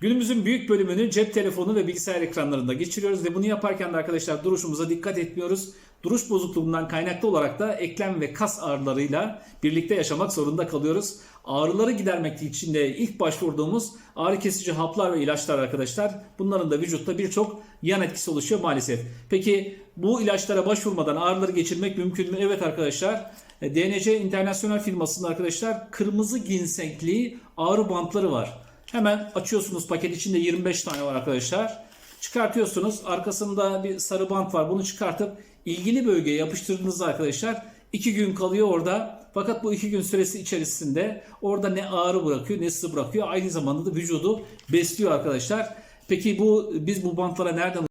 Günümüzün büyük bölümünü cep telefonu ve bilgisayar ekranlarında geçiriyoruz ve bunu yaparken de arkadaşlar duruşumuza dikkat etmiyoruz. Duruş bozukluğundan kaynaklı olarak da eklem ve kas ağrılarıyla birlikte yaşamak zorunda kalıyoruz. Ağrıları gidermek için de ilk başvurduğumuz ağrı kesici haplar ve ilaçlar arkadaşlar. Bunların da vücutta birçok yan etkisi oluşuyor maalesef. Peki bu ilaçlara başvurmadan ağrıları geçirmek mümkün mü? Evet arkadaşlar. E, DNC internasyonel firmasının arkadaşlar kırmızı ginsenkli ağrı bantları var. Hemen açıyorsunuz paket içinde 25 tane var arkadaşlar. Çıkartıyorsunuz. Arkasında bir sarı bant var. Bunu çıkartıp ilgili bölgeye yapıştırdığınızda arkadaşlar 2 gün kalıyor orada. Fakat bu 2 gün süresi içerisinde orada ne ağrı bırakıyor ne sızı bırakıyor. Aynı zamanda da vücudu besliyor arkadaşlar. Peki bu biz bu bantlara nereden